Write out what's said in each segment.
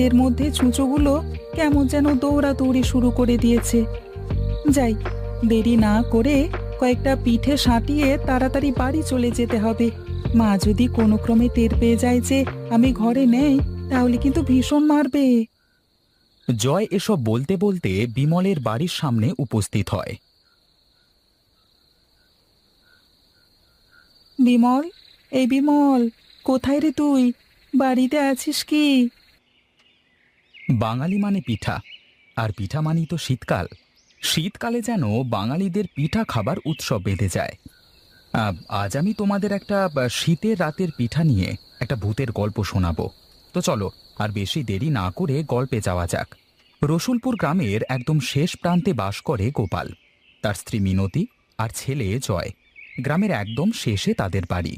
পেটের মধ্যে ছুঁচোগুলো কেমন যেন দৌড়াদৌড়ি শুরু করে দিয়েছে। যাই দেরি না করে কয়েকটা পিঠে সাঁটিয়ে তাড়াতাড়ি বাড়ি চলে যেতে হবে। মা যদি কোনো ক্রমে টের পেয়ে যায় যে আমি ঘরে নেই তাহলে কিন্তু ভীষণ মারবে। জয় এসব বলতে বলতে বিমলের বাড়ির সামনে উপস্থিত হয়। বিমল? এই বিমল কোথায় রে তুই? বাড়িতে আছিস কি? বাঙালি মানে পিঠা, আর পিঠা মানেই তো শীতকাল। শীতকালে যেন বাঙালিদের পিঠা খাবার উৎসব বেঁধে যায়। আজ আমি তোমাদের একটা শীতের রাতের পিঠা নিয়ে একটা ভূতের গল্প শোনাবো। তো চলো, আর বেশি দেরি না করে গল্পে যাওয়া যাক। রসুলপুর গ্রামের একদম শেষ প্রান্তে বাস করে গোপাল। তার স্ত্রী মিনতি আর ছেলে জয়। গ্রামের একদম শেষে তাদের বাড়ি।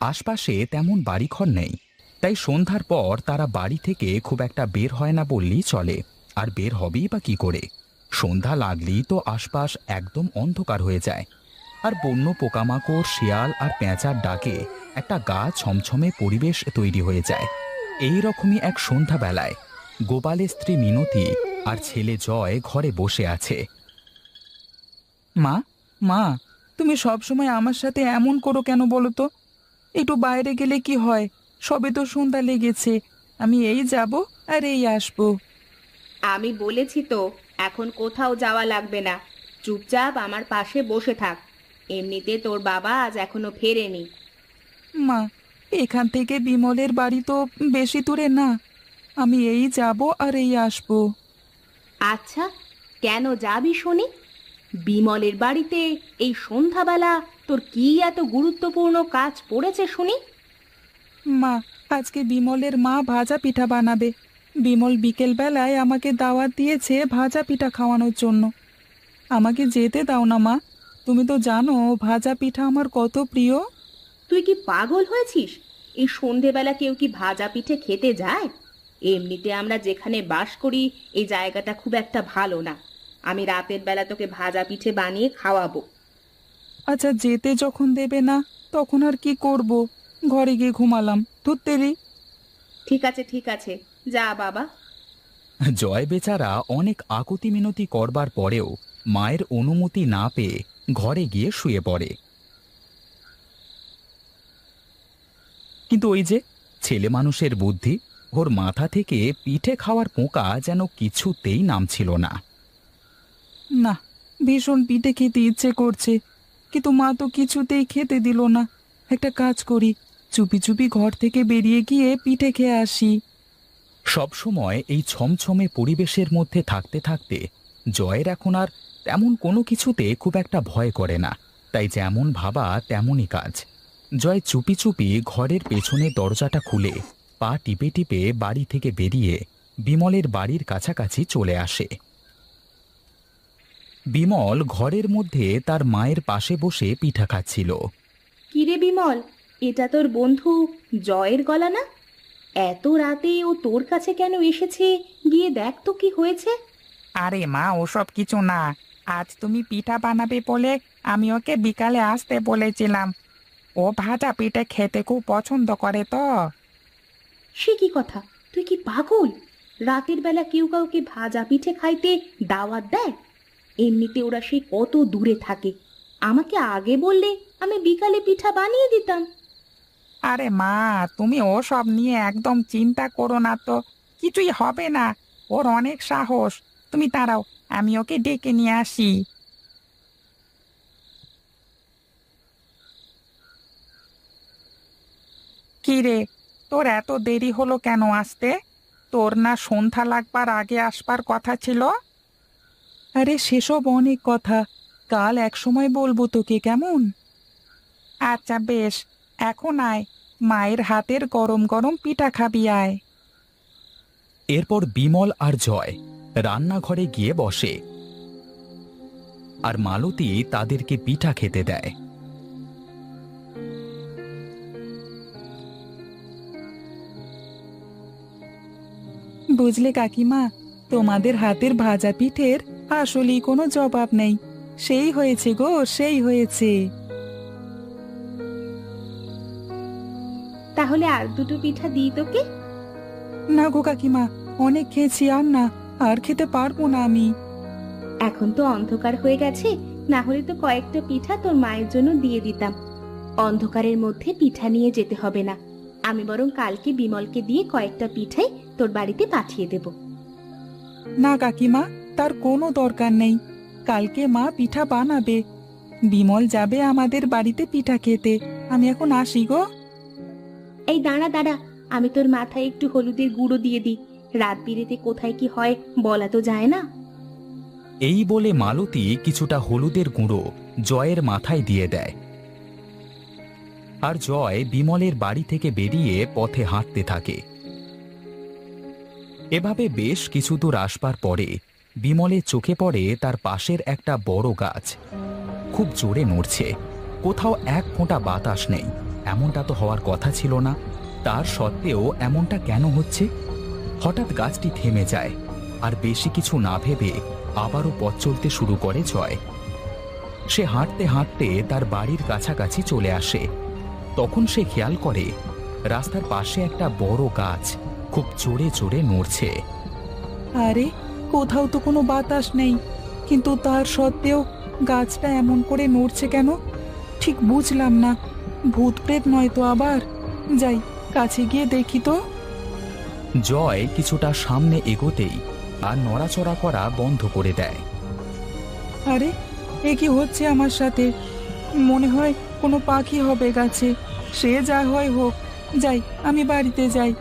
আশপাশে তেমন বাড়িঘর নেই। তাই সন্ধ্যার পর তারা বাড়ি থেকে খুব একটা বের হয় না বললেই চলে। আর বের হবেই বা কি করে? সন্ধ্যা লাগলেই তো আশপাশ একদম অন্ধকার হয়ে যায়। আর বন্য পোকামাকড়, শিয়াল আর পেঁচার ডাকে একটা গা ছমছমে পরিবেশ তৈরি হয়ে যায়। এই রকমই এক সন্ধ্যাবেলায়। গোপালের স্ত্রী মিনতি আর ছেলে জয় ঘরে বসে আছে। মা মা, তুমি সব সময় আমার সাথে এমন করো কেন বলো তো? একটু বাইরে গেলে কি হয়? সবে তো সন্ধ্যা লেগেছে। আমি এই যাব আর এই আসব। আমি বলেছি তো এখন কোথাও যাওয়া লাগবে না। চুপচাপ আমার পাশে বসে থাক। এমনিতে তোর বাবা আজ এখনও ফেরেনি। মা এখান থেকে বিমলের বাড়ি তো বেশি দূরে না। আমি এই যাব আর এই আসব। আচ্ছা কেন যাবি শুনি? বিমলের বাড়িতে এই সন্ধ্যাবেলা তোর কি এত গুরুত্বপূর্ণ কাজ পড়েছে শুনি? মা আজকে বিমলের মা ভাজা পিঠা বানাবে। বিমল বিকেল বেলায় আমাকে দাওয়াত দিয়েছে ভাজা পিঠা খাওয়ানোর জন্য। আমাকে যেতে দাও না মা। তুমি তো জানো ভাজা পিঠা আমার কত প্রিয়। তুই কি পাগল হয়েছিস? এই সন্ধেবেলা কেউ কি ভাজা পিঠে খেতে যায়? এমনিতে আমরা যেখানে বাস করি এই জায়গাটা খুব একটা ভালো না। আমি রাতের বেলা তোকে ভাজা পিঠে বানিয়ে খাওয়াবো। আচ্ছা যেতে যখন দেবে না তখন আর কি করব? ঘরে গিয়ে ঘুমালাম। ধুত্তেরি ঠিক আছে ঠিক আছে। যা বাবা। জয় বেচারা অনেক আকুতি মিনতি করবার পরেও মায়ের অনুমতি না পেয়ে ঘরে গিয়ে শুয়ে পড়ে। কিন্তু ওই যে ছেলে মানুষের বুদ্ধি ওর মাথা থেকে পিঠে খাওয়ার পোকা যেন কিছুতেই নামছিল না। না ভীষণ পিঠে খেতে ইচ্ছে করছে কিন্তু মা তো কিছুতেই খেতে দিল না। একটা কাজ করি চুপি চুপি ঘর থেকে বেরিয়ে গিয়ে পিঠে খেয়ে আসি। সবসময় এই ছমছমে পরিবেশের মধ্যে থাকতে থাকতে জয়ের এখন আর তেমন কোনো কিছুতে খুব একটা ভয় করে না। তাই যেমন ভাবা তেমনই কাজ। জয় চুপি চুপি ঘরের পেছনে দরজাটা খুলে পা টিপে টিপে বাড়ি থেকে বেরিয়ে বিমলের বাড়ির কাছাকাছি চলে আসে। বিমল ঘরের মধ্যে তার মায়ের পাশে বসে পিঠা খাচ্ছিল। কিরে বিমল এটা তোর বন্ধু জয়ের গলা না? এত রাতে ও তোর কাছে কেন এসেছে? গিয়ে দেখ তো কি হয়েছে। আরে মা ওসব কিছু না। আজ তুমি পিঠা বানাবে বলে আমি ওকে বিকালে আসতে বলেছিলাম। ও ভাজা পিঠে খেতে খুব পছন্দ করে তো। সে কি কথা? তুই কি পাগল? রাতের বেলা কেউ কাউকে ভাজা পিঠে খাইতে দাওয়াত দেয়? এমনিতে ওরা সেই কত দূরে থাকে। আমাকে আগে বললে আমি বিকালে পিঠা বানিয়ে দিতাম। আরে মা তুমি ওসব নিয়ে একদম চিন্তা করো না তো। কিছুই হবে না। ওর অনেক সাহস। তুমি দাঁড়াও আমি ওকে ডেকে নিয়ে আসি। কি রে তোর এত দেরি হলো কেন আসতে? তোর না সন্ধ্যা লাগবার আগে আসবার কথা ছিল? আরে সেসব অনেক কথা। কাল এক সময় বলব তোকে কেমন? আচ্ছা বেশ। এখন আয়। মায়ের হাতের গরম গরম পিঠা খাবি আয়। এরপর বিমল আর জয় রান্নাঘরে গিয়ে বসে। আর মালতী তাদেরকে পিঠা খেতে দেয়। বুঝলে কাকিমা তোমাদের হাতের ভাজা পিঠের আসলেই কোনো জবাব নেই। সেই হয়েছে গো সেই হয়েছে। তাহলে আর দুটো পিঠা দিই তোকে? না গো কাকিমা অনেক খেয়েছি আর না আর খেতে পারব না আমি। এখন তো অন্ধকার হয়ে গেছে না হলে তো কয়েকটা পিঠা তোর মায়ের জন্য দিয়ে দিতাম। অন্ধকারের মধ্যে পিঠা নিয়ে যেতে হবে না। আমি বরং কালকে বিমলকে দিয়ে কয়েকটা পিঠাই তোর বাড়িতে পাঠিয়ে দেব। না কাকিমা তার কোনো দরকার নেই। কালকে মা পিঠা বানাবে। বিমল যাবে আমাদের বাড়িতে পিঠা খেতে। আমি এখন আসি গো। এই দাঁড়া দাঁড়া। আমি তোর মাথায় একটু হলুদের গুঁড়ো দিয়ে দিই। রাত বিরেতে কোথায় কি হয় বলা তো যায় না। এই বলে মালতী কিছুটা হলুদের গুঁড়ো জয়ের মাথায় দিয়ে দেয়। আর জয় বিমলের বাড়ি থেকে বেরিয়ে পথে হাঁটতে থাকে। এভাবে বেশ কিছু দূর আসবার পরে বিমলের চোখে পড়ে তার পাশের একটা বড় গাছ। খুব জোরে নড়ছে। কোথাও এক ফোঁটা বাতাস নেই। এমনটা তো হওয়ার কথা ছিল না। তার সত্ত্বেও এমনটা কেন হচ্ছে? হঠাৎ গাছটি থেমে যায়, আর বেশি কিছু না ভেবে আবারও পথ চলতে শুরু করে জয়। সে হাঁটতে হাঁটতে তার বাড়ির কাছাকাছি চলে আসে। তখন সে খেয়াল করে, রাস্তার পাশে একটা বড় গাছ খুব জোরে জোরে নড়ছে। আরে, কোথাও তো কোনো বাতাস নেই, কিন্তু তার সত্ত্বেও গাছটা এমন করে নড়ছে কেন? ঠিক বুঝলাম না। ভূত প্রেত নয় তো আবার? যাই কাছে গিয়ে দেখি তো। জয় কিছুটা সামনে এগোতেই আর নড়াচড়া করা বন্ধ করে দেয়। আরে এ কি হচ্ছে আমার সাথে? মনে হয় কোনো পাখি হবে গাছে। সে যা হয় হোক। যাই আমি বাড়িতে যাই।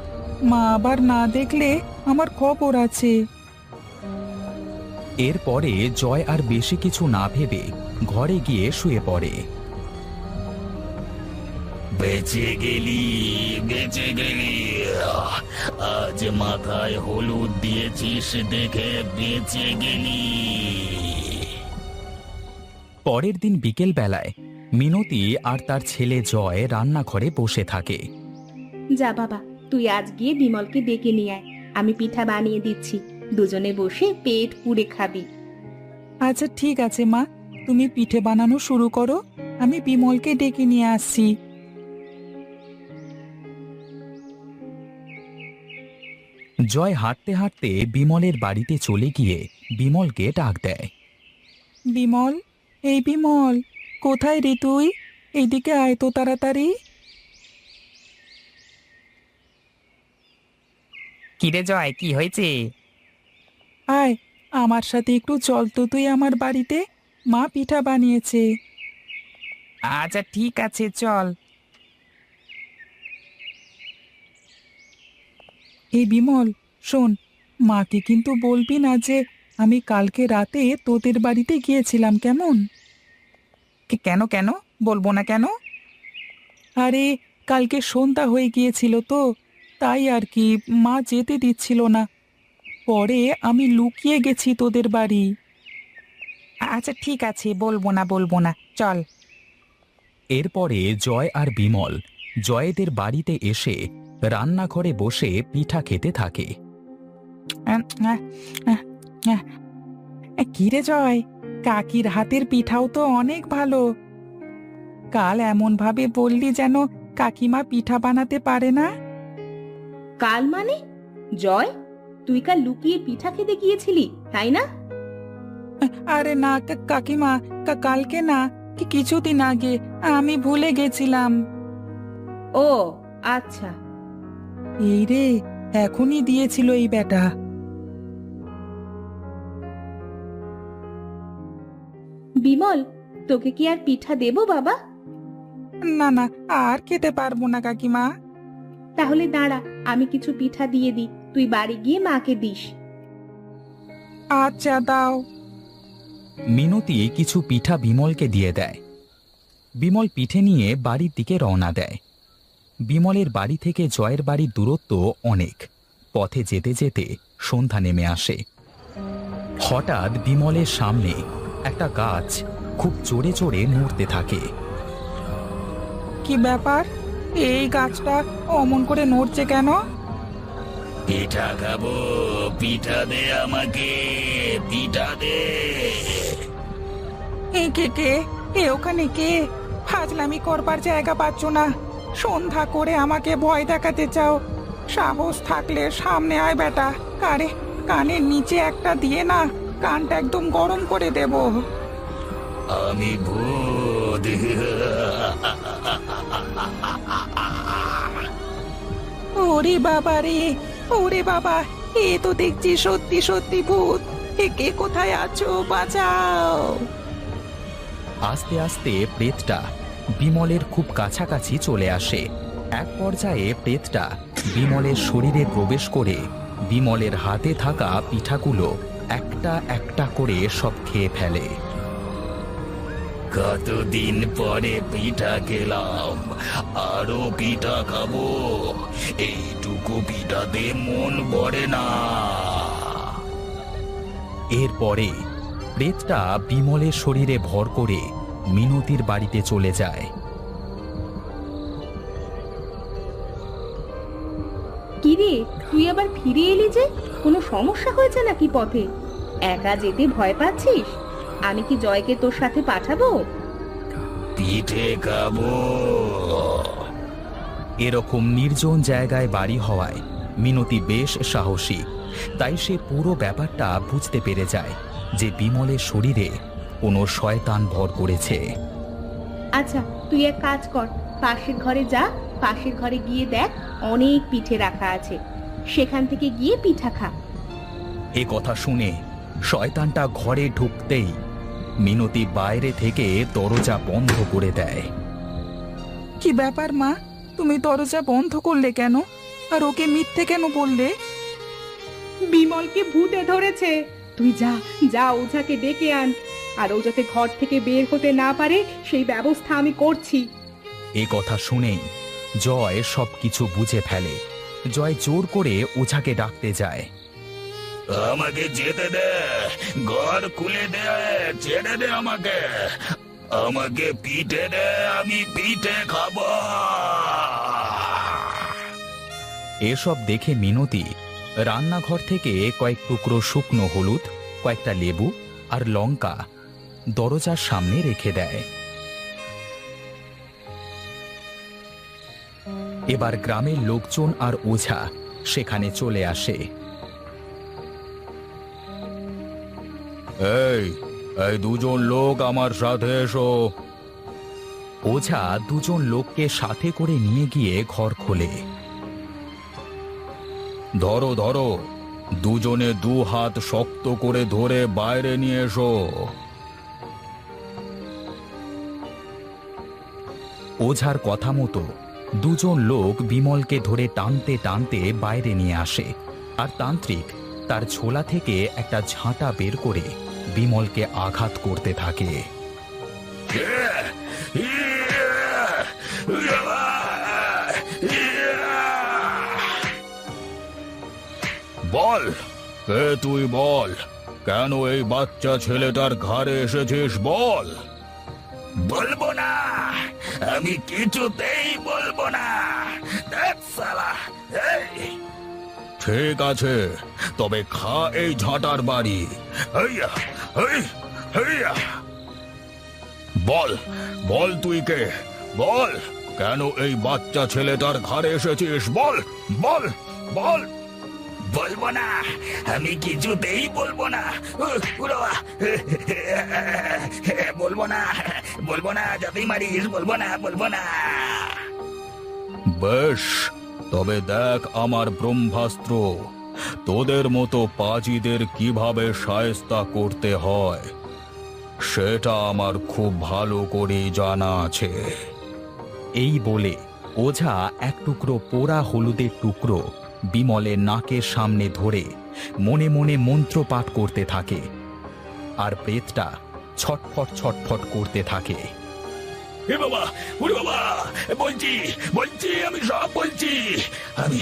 মা আবার না দেখলে আমার খবর আছে। এরপরে জয় আর বেশি কিছু না ভেবে ঘরে গিয়ে শুয়ে পড়ে। বেঁচে গেলি বেঁচে গেলি। আজ মাথায় হলুদ দিয়েছিস দেখে বেঁচে গেলি। পরের দিন বিকেল বেলায় মিনতি আর তার ছেলে জয় রান্নাঘরে বসে থাকে। যা বাবা তুই আজ গিয়ে বিমলকে ডেকে নিয়ে আয়। আমি পিঠা বানিয়ে দিচ্ছি। দুজনে বসে পেট পুড়ে খাবি। আচ্ছা ঠিক আছে মা। তুমি পিঠে বানানো শুরু করো। আমি বিমলকে ডেকে নিয়ে আসছি। জয় হাঁটতে হাঁটতে বিমলের বাড়িতে চলে গিয়ে বিমলকে ডাক দেয়। বিমল এই বিমল কোথায় রে তুই? এইদিকে আয় তো তাড়াতাড়ি। কিরে জয় কি হয়েছে? আয় আমার সাথে একটু চল তো তুই আমার বাড়িতে। মা পিঠা বানিয়েছে। আচ্ছা ঠিক আছে চল। এই বিমল, শোন, মাকে কিন্তু বলবি না যে আমি কালকে রাতে তোদের বাড়িতে গিয়েছিলাম, কেমন? কেন কেন? বলব না কেন? আরে, কালকে সন্ধ্যা হয়ে গিয়েছিল তো, তাই আর কি, মা যেতে দিচ্ছিল না। পরে আমি লুকিয়ে গেছি তোদের বাড়ি। আচ্ছা ঠিক আছে, বলব না বলব না, চল। এরপরে জয় আর বিমল জয়েদের বাড়িতে এসে রান্নাঘরে বসে পিঠা খেতে থাকে। আহ, আহ, আহ, আহ। রে জয়? কাকির হাতের পিঠাও তো অনেক ভালো। কাল এমন ভাবে বললি যেন কাকিমা পিঠা বানাতে পারে না। কাল মানে? জয় তুই কাল লুকিয়ে পিঠা খেতে গিয়েছিলি তাই না? আরে না কাকিমা কালকে না কি কিছুদিন আগে আমি ভুলে গেছিলাম। ও আচ্ছা। এই রে এখনই দিয়েছিল এই বেটা বিমল তোকে কি আর পিঠা দেবো বাবা? না না আর খেতে পারব না কাকিমা। তাহলে দাঁড়া আমি কিছু পিঠা দিয়ে দিই তুই বাড়ি গিয়ে মাকে দিস। আচ্ছা দাও। মিনতি কিছু পিঠা বিমলকে দিয়ে দেয়। বিমল পিঠে নিয়ে বাড়ির দিকে রওনা দেয়। বিমলের বাড়ি থেকে জয়ের বাড়ির দূরত্ব অনেক। পথে যেতে যেতে সন্ধ্যা নেমে আসে। হঠাৎ বিমলের সামনে একটা গাছ খুব জোরে জোরে নড়তে থাকে। কি ব্যাপার? এই গাছটা অমন করে নড়ছে কেন? পিঠা খাব পিঠা দে আমাকে পিঠা দে। এ কে কে? এ ওখানে কে? ফাজলামি করবার জায়গা পাচ্ছ না। সন্ধ্যা করে আমাকে ভয় দেখাতে চাও। সাহস থাকলে সামনে আয় বেটা। কারে কানের নিচে একটা দিয়ে না কানটা একদম গরম করে দেব। আমি ভূত। ওরে বাবা রে ওরে বাবা এ তো দেখছি সত্যি সত্যি ভূত। এ কে কোথায় আছো? বাঁচাও। আস্তে আস্তে প্রেতটা বিমলের খুব কাছাকাছি চলে আসে। এক পর্যায়ে প্রেতটা বিমলের শরীরে প্রবেশ করে বিমলের হাতে থাকা পিঠাগুলো একটা একটা করে সব খেয়ে ফেলে। কতদিন পরে পিঠা খেলাম? আরও পিঠা খাব। এইটুকু পিঠাতে মন ভরে না। এরপরে প্রেতটা বিমলের শরীরে ভর করে মিনতির বাড়িতে চলে যায়। কিরে তুই আবার ফিরে এলি যে? কোনো সমস্যা হয়েছে নাকি পথে? একা যেতে ভয় পাচ্ছিস? আমি কি জয়কে তোর সাথে পাঠাবো? পিঠে খাব। এরকম নির্জন জায়গায় বাড়ি হওয়ায় মিনতি বেশ সাহসী। তাই সে পুরো ব্যাপারটা বুঝতে পেরে যায় যে বিমলের শরীরে কোনো শয়তান ভর করেছে। আচ্ছা তুই এক কাজ কর। পাশের ঘরে যা পাশের ঘরে গিয়ে দেখ অনেক পিঠে রাখা আছে। সেখান থেকে গিয়ে পিঠা খা। এ কথা শুনে শয়তানটা ঘরে ঢুকতেই মিনতি বাইরে থেকে দরজা বন্ধ করে দেয়। কি ব্যাপার মা? তুমি দরজা বন্ধ করলে কেন? আর ওকে মিথ্যে কেন বললে? বিমলকে ভূতে ধরেছে। তুই যা যা ওঝাকে ডেকে আন। আর ও যাতে ঘর থেকে বের হতে না পারে সেই ব্যবস্থা আমি করছি। এ কথা শুনেই জয় সবকিছু বুঝে ফেলে। জয় জোর করে ওঝাকে ডাকতে যায়। আমাকে যেতে দে ঘর খুলে দে ছেড়ে দে আমাকে। আমাকে পিঠে দে আমি পিঠে খাব। এসব দেখে মিনতি রান্নাঘর থেকে কয়েক টুকরো শুকনো হলুদ কয়েকটা লেবু আর লঙ্কা দরজার সামনে রেখে দেয়। এবার গ্রামের লোকজন আর ওঝা সেখানে চলে আসে। এই এই দুজন লোক আমার সাথে এসো। ওঝা দুজন লোককে সাথে করে নিয়ে গিয়ে ঘর খোলে। ধরো ধরো দুজনে দু হাত শক্ত করে ধরে বাইরে নিয়ে এসো। ওঝার কথা মতো দুজন লোক বিমলকে ধরে টানতে টানতে বাইরে নিয়ে আসে, আর তান্ত্রিক তার ঝোলা থেকে একটা ঝাঁটা বের করে বিমলকে আঘাত করতে থাকে। বল তুই বল? কেন এই বাচ্চা ছেলেটার ঘাড়ে এসেছিস বল? বলব না! আমি কিছুতেই বলব না। দেখ শালা, এই, ঠিক আছে তবে খা এই ঝাঁটার বাড়ি। হইয়া, হই, হইয়া। বল বল তুই কে? বল কেন এই বাচ্চা ছেলেটার ঘরে এসেছিস? বল বল বল। বলব না। আমি কিছুতেই বলব না। বলব না। বলব না যতই মারিস বলব না বলব না। বেশ তবে দেখ আমার ব্রহ্মাস্ত্র। তোদের মতো পাজিদের কীভাবে সায়স্তা করতে হয় সেটা আমার খুব ভালো করে জানা আছে। এই বলে ওঝা এক টুকরো পোড়া হলুদের টুকরো বিমলের নাকের সামনে ধরে মনে মনে মন্ত্র পাঠ করতে থাকে আর প্রেতটা ছটফট ছটফট করতে থাকে। এ বাবা উড়ে বাবা বলছি বলছি আমি সব বলছি। আমি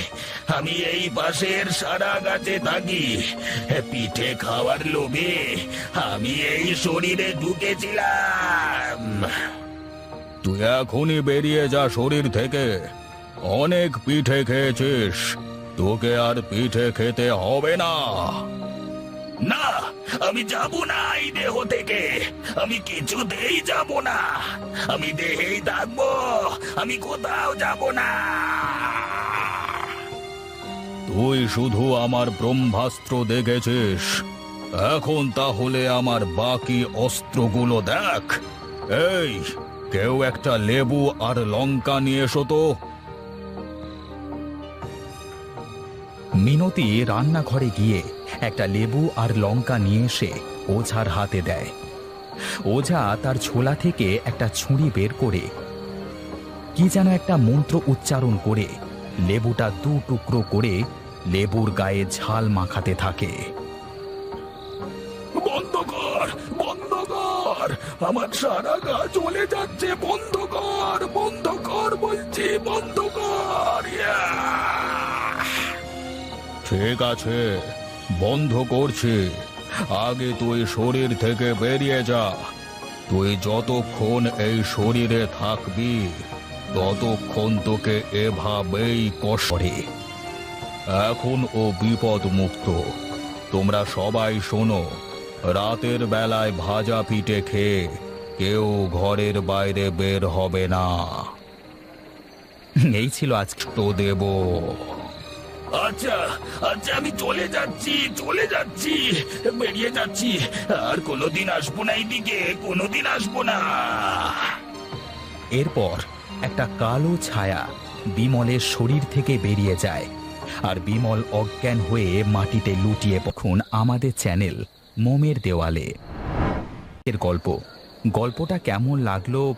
আমি এই পাশের সারা গাছে থাকি। পিঠে খাওয়ার লোভে আমি এই শরীরে ঢুকেছিলাম। তুই এখনই বেরিয়ে যা শরীর থেকে। অনেক পিঠে খেয়েছিস। তোকে আর পিঠে খেতে হবে না। না, আমি যাব না এই দেহ থেকে। আমি কিছুতেই যাব না। আমি দেহেই থাকব। আমি কোথাও যাব না। তুই শুধু আমার ব্রহ্মাস্ত্র দেখেছিস। এখন তাহলে আমার বাকি অস্ত্রগুলো দেখ। এই, কেউ একটা লেবু আর লঙ্কা নিয়ে এসো তো। মিনতি রান্নাঘরে গিয়ে একটা লেবু আর লঙ্কা নিয়ে এসে ওঝার হাতে দেয় ওঝা তার ছোলা থেকে একটা ছুরি বের করে, কি যেন একটা মন্ত্র উচ্চারণ করে, লেবুটা দু টুকরো করে লেবুর গায়ে ঝাল মাখাতে থাকে বন্ধ কর বন্ধ কর আমার সারা গা চলে যাচ্ছে বন্ধ কর বন্ধ কর বলছি বন্ধ কর ইয়া! ঠিক আছে বন্ধ করছি। আগে তুই শরীর থেকে বেরিয়ে যা। তুই যতক্ষণ এই শরীরে থাকবি ততক্ষণ তোকে এভাবেই কষরে এখন ও বিপদ মুক্ত তোমরা সবাই শোনো রাতের বেলায় ভাজা পিঠে খেয়ে কেউ ঘরের বাইরে বের হবে না। এই ছিল আজ তো দেব। আচ্ছা আচ্ছা আমি চলে যাচ্ছি চলে যাচ্ছি, বেরিয়ে যাচ্ছি। আর কোনোদিন আসব না এইদিকে, কোনোদিন আসব না। এরপর একটা কালো ছায়া বিমলের শরীর থেকে বেরিয়ে যায়, আর বিমল অজ্ঞান হয়ে মাটিতে লুটিয়ে পখন আমাদের চ্যানেল, মোমের দেওয়ালে। এর গল্প। গল্পটা কেমন লাগল